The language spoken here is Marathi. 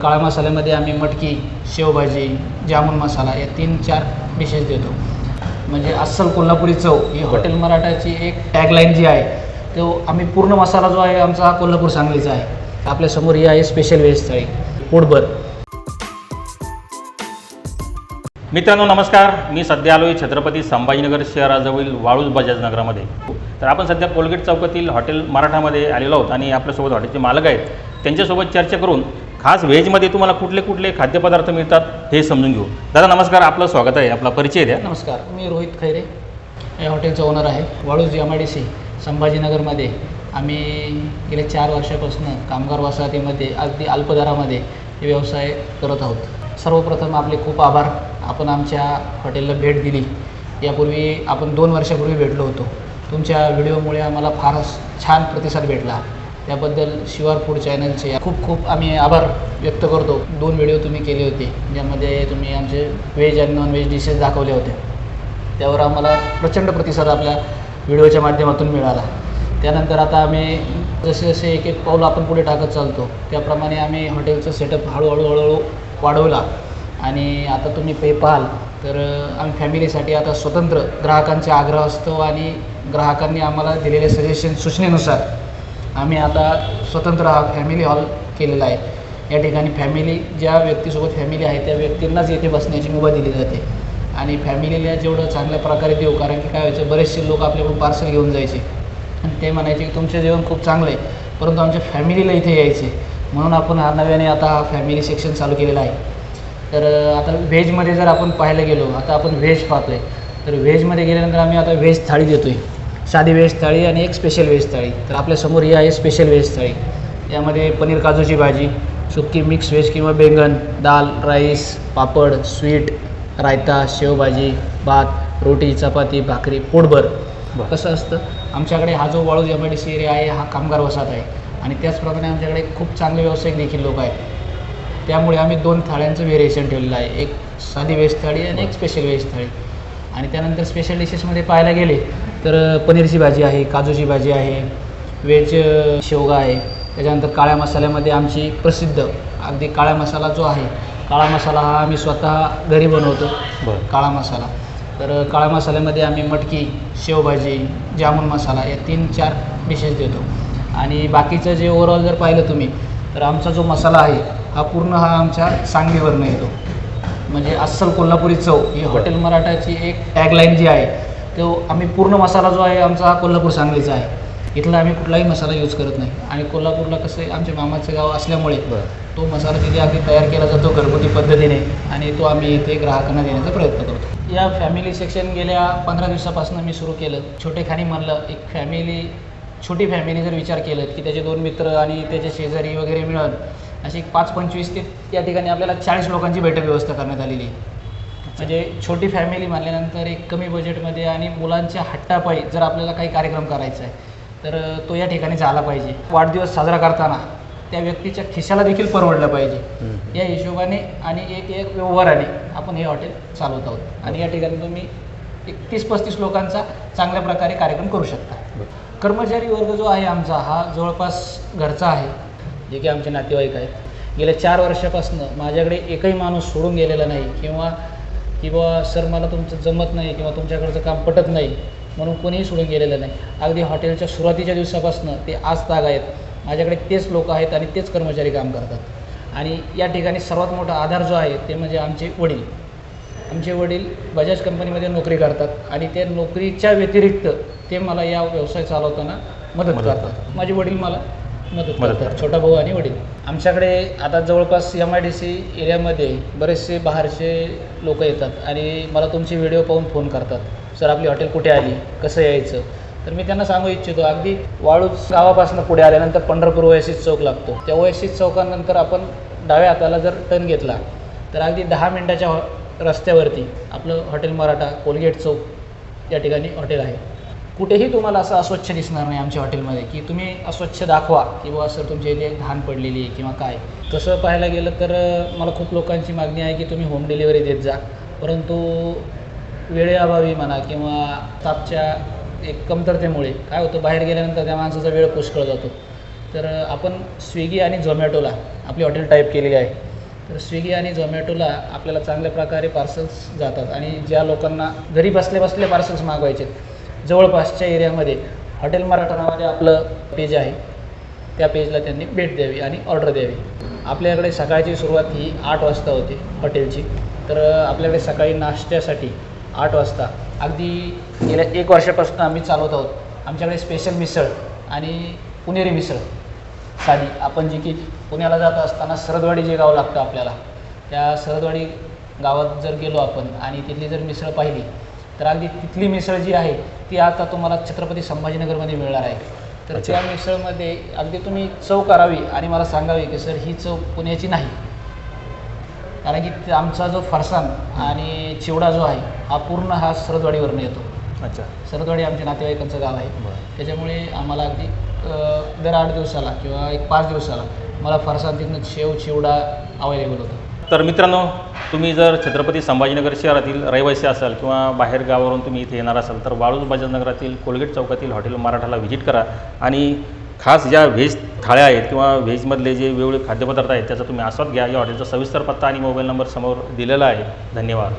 काळ्या मसाल्यामध्ये आम्ही मटकी शेवभाजी जामुन मसाला या तीन चार डिशेस देतो. म्हणजे अस्सल कोल्हापुरी चव ही हॉटेल मराठाची एक टॅगलाईन जी आहे तो आम्ही पूर्ण मसाला जो आहे आमचा हा कोल्हापूर सांगलीचा आहे. आपल्यासमोर ही आहे स्पेशल व्हेज थाळी. पोटभर. मित्रांनो नमस्कार. मी सध्या आलो आहे छत्रपती संभाजीनगर शहराजवळील वाळूज बजाज नगरामध्ये. तर आपण सध्या कोलगेट चौकातील हॉटेल मराठामध्ये आलेलो आहोत आणि आपल्यासोबत हॉटेलचे मालक आहेत. त्यांच्यासोबत चर्चा करून खास व्हेजमध्ये तुम्हाला कुठले कुठले खाद्यपदार्थ मिळतात हे समजून घेऊ. दादा नमस्कार. आपलं स्वागत आहे. आपला परिचय द्या. नमस्कार. मी रोहित खैरे. या हॉटेलचा ओनर आहे. Waluj M I D C संभाजीनगरमध्ये. आम्ही गेल्या चार वर्षापासून कामगार वसाहतीमध्ये अगदी अल्पदरामध्ये हे व्यवसाय करत आहोत. सर्वप्रथम आपले खूप आभार. आपण आमच्या हॉटेलला भेट दिली. यापूर्वी आपण दोन वर्षापूर्वी भेटलो होतो. तुमच्या व्हिडिओमुळे आम्हाला फारच छान प्रतिसाद भेटला. त्याबद्दल शिवार फूड चॅनलचे खूप खूप आम्ही आभार व्यक्त करतो. दोन व्हिडिओ तुम्ही केले होते ज्यामध्ये तुम्ही आमचे व्हेज आणि नॉन व्हेज डिशेस दाखवल्या होत्या त्यावर आम्हाला प्रचंड प्रतिसाद आपल्या व्हिडिओच्या माध्यमातून मिळाला. त्यानंतर आता आम्ही जसे जसे एक एक पाऊल आपण पुढे टाकत चालतो त्याप्रमाणे आम्ही हॉटेलचं सेटअप हळूहळू हळूहळू वाढवला. आणि आता तुम्ही पे पाहाल तर आम्ही फॅमिलीसाठी आता स्वतंत्र ग्राहकांचे आग्रह असतो आणि ग्राहकांनी आम्हाला दिलेले सजेशन सूचनेनुसार आम्ही आता स्वतंत्र हा फॅमिली हॉल केलेला आहे. या ठिकाणी फॅमिली ज्या व्यक्तीसोबत फॅमिली आहे त्या व्यक्तींनाच येथे बसण्याची मुभा दिली जाते. आणि फॅमिलीला जेवढं चांगल्या प्रकारे देऊ कारण की काय व्हायचं बरेचसे लोक आपल्याकडून पार्सल घेऊन जायचे. आणि ते म्हणायचे की तुमचं जेवण खूप चांगलं आहे. परंतु आमच्या फॅमिलीला इथे यायचे. म्हणून आपण हा नव्याने आता हा फॅमिली सेक्शन चालू केलेला आहे. तर आता व्हेजमध्ये जर आपण पाहायला गेलो आता आपण व्हेज पाहतो आहे तर व्हेजमध्ये गेल्यानंतर आम्ही आता व्हेज थाळी देतो आहे साधी व्हेज थाळी आणि एक स्पेशल व्हेज थाळी. तर आपल्यासमोर ही आहे स्पेशल व्हेज थाळी. यामध्ये पनीर काजूची भाजी सुक्की मिक्स व्हेज किंवा बेंगन दाल राईस पापड स्वीट रायता शेवभाजी भात रोटी चपाती भाकरी पोटभर. कसं असतं? आमच्याकडे हा जो Waluj M I D C area आहे हा कामगार वसाहत आहे. आणि त्याचप्रमाणे आमच्याकडे खूप चांगले व्यावसायिक देखील लोक आहेत. त्यामुळे आम्ही दोन थाळ्यांचं व्हेरिएशन ठेवलेलं आहे. एक साधी व्हेज थाळी आणि एक स्पेशल व्हेज थाळी. आणि त्यानंतर स्पेशल डिशेसमध्ये पाहायला गेले तर पनीरची भाजी आहे काजूची भाजी आहे व्हेज शेवगा आहे. त्याच्यानंतर काळ्या मसाल्यामध्ये आमची प्रसिद्ध अगदी काळा मसाला जो आहे काळा मसाला हा आम्ही स्वतः घरी बनवतो. काळा मसाला. तर काळ्या मसाल्यामध्ये आम्ही मटकी शेवभाजी जामुन मसाला या तीन चार डिशेस देतो. आणि बाकीचं जे ओव्हरऑल जर पाहिलं तुम्ही तर आमचा जो मसाला आहे हा पूर्ण हा आमच्या सांगलीवरनं येतो. म्हणजे अस्सल कोल्हापुरी चव ही हॉटेल मराठाची एक टॅगलाईन जी आहे तो आम्ही पूर्ण मसाला जो आहे आमचा हा कोल्हापूर सांगलीचा आहे. इथला आम्ही कुठलाही मसाला यूज करत नाही. आणि कोल्हापूरला कसं आमच्या मामाचं गाव असल्यामुळे तो मसाला तिथे अगदी तयार केला जातो घरगुती पद्धतीने आणि तो आम्ही इथे ग्राहकांना देण्याचा प्रयत्न करतो. या फॅमिली सेक्शन गेल्या पंधरा दिवसापासून मी सुरू केलं. छोटेखानी म्हणलं एक फॅमिली छोटी फॅमिली जर विचार केलं की त्याचे दोन मित्र आणि त्याचे शेजारी वगैरे मिळून अशी एक पाच पंचवीस ते या ठिकाणी आपल्याला चाळीस लोकांची बैठक व्यवस्था करण्यात आलेली आहे. म्हणजे छोटी फॅमिली म्हणल्यानंतर एक कमी बजेटमध्ये आणि मुलांच्या हट्टापायी जर आपल्याला काही कार्यक्रम करायचा आहे तर तो या ठिकाणी झाला पाहिजे. वाढदिवस साजरा करताना त्या व्यक्तीच्या खिशाला देखील परवडलं पाहिजे. या हिशोबाने आणि एक एक व्यवहाराने आपण हे हॉटेल चालवत आहोत. आणि या ठिकाणी तुम्ही एक तीस पस्तीस लोकांचा चांगल्या प्रकारे कार्यक्रम करू शकता. कर्मचारी वर्ग जो आहे आमचा हा जवळपास घरचा आहे. जे की आमचे नातेवाईक आहेत. गेल्या चार वर्षापासून माझ्याकडे एकही माणूस सोडून गेलेला नाही किंवा किंवा सर मला तुमचं जमत नाही किंवा तुमच्याकडचं काम पटत नाही म्हणून कोणीही सोडून गेलेलं नाही. अगदी हॉटेलच्या सुरुवातीच्या दिवसापासून ते आज ताग आहेत. माझ्याकडे तेच लोक आहेत आणि तेच कर्मचारी काम करतात. आणि या ठिकाणी सर्वात मोठा आधार जो आहे ते म्हणजे आमचे वडील. आमचे वडील बजाज कंपनीमध्ये नोकरी करतात आणि त्या नोकरीच्या व्यतिरिक्त ते मला या व्यवसाय चालवताना मदत करतात. माझे वडील मला मदत करतात. छोटा भाऊ आणि वडील. आमच्याकडे आता जवळपास एम आय डी सी एरियामध्ये बरेचसे बाहेरचे लोक येतात आणि मला तुमचे व्हिडिओ पाहून फोन करतात. सर आपली हॉटेल कुठे आली? कसं यायचं? तर मी त्यांना सांगू इच्छितो अगदी वाळूज गावापासून पुढे आल्यानंतर पंढरपूर ओएसिस चौक लागतो. त्या ओएसिस चौकानंतर आपण डाव्या हाताला जर टर्न घेतला तर अगदी दहा मिनटाच्या रस्त्यावरती आपलं हॉटेल मराठा कोलगेट चौक या ठिकाणी हॉटेल आहे. कुठेही तुम्हाला असं अस्वच्छ दिसणार नाही आमच्या हॉटेलमध्ये की तुम्ही अस्वच्छ दाखवा की बुवा सर तुमच्या इथे घाण पडलेली आहे किंवा काय. तसं पाहायला गेलं तर मला खूप लोकांची मागणी आहे की तुम्ही होम डिलिव्हरी देत जा. परंतु वेळेअभावी म्हणा किंवा तापच्या एक कमतरतेमुळे काय होतं बाहेर गेल्यानंतर त्या माणसाचा वेळ पुष्कळ जातो. तर आपण स्विगी आणि झोमॅटोला आपली हॉटेल टाईप केलेली आहे. तर स्विगी आणि झोमॅटोला आपल्याला चांगल्या प्रकारे पार्सल्स जातात. आणि ज्या लोकांना घरी बसले बसले पार्सल्स मागवायचे जवळपासच्या एरियामध्ये हॉटेल मराठा नावाने आपलं पेज आहे. त्या पेजला त्यांनी भेट द्यावी आणि ऑर्डर द्यावी. आपल्याकडे सकाळची सुरुवात ही आठ वाजता होते हॉटेलची. तर आपल्याकडे सकाळी नाश्त्यासाठी आठ वाजता. अगदी गेल्या एक वर्षापासून आम्ही चालवत आहोत. आमच्याकडे स्पेशल मिसळ आणि पुणेरी मिसळ. साधी आपण जी की पुण्याला जात असताना सरदवाडी जे गाव लागतं आपल्याला त्या सरदवाडी गावात जर गेलो आपण आणि तिथली जर मिसळ पाहिली तर अगदी तिथली मिसळ जी आहे ती आता तुम्हाला छत्रपती संभाजीनगरमध्ये मिळणार आहे. तर. त्या मिसळमध्ये अगदी तुम्ही चव करावी आणि मला सांगावी की सर ही चव पुण्याची नाही. कारण की आमचा जो फरसाण आणि चिवडा जो आहे हा पूर्ण हा सरदवाडीवरून येतो. अच्छा. सरदवाडी आमच्या नातेवाईकांचं गाव आहे. त्याच्यामुळे आम्हाला अगदी दर आठ दिवसाला किंवा एक पाच दिवसाला मला फारसा तिथनं शेव चिवडा अवेलेबल होता. तर मित्रांनो तुम्ही जर छत्रपती संभाजीनगर शहरातील रहिवासी असाल किंवा बाहेर गावावरून तुम्ही इथे येणार असाल तर वाळूज बजाजनगरातील कोलगेट चौकातील हॉटेल मराठाला व्हिजिट करा. आणि खास ज्या व्हेज थाळ्या आहेत किंवा व्हेजमधले जे वेगवेगळे खाद्यपदार्थ आहेत त्याचा तुम्ही आस्वाद घ्या. या हॉटेलचा सविस्तर पत्ता आणि मोबाईल नंबर समोर दिलेला आहे. धन्यवाद.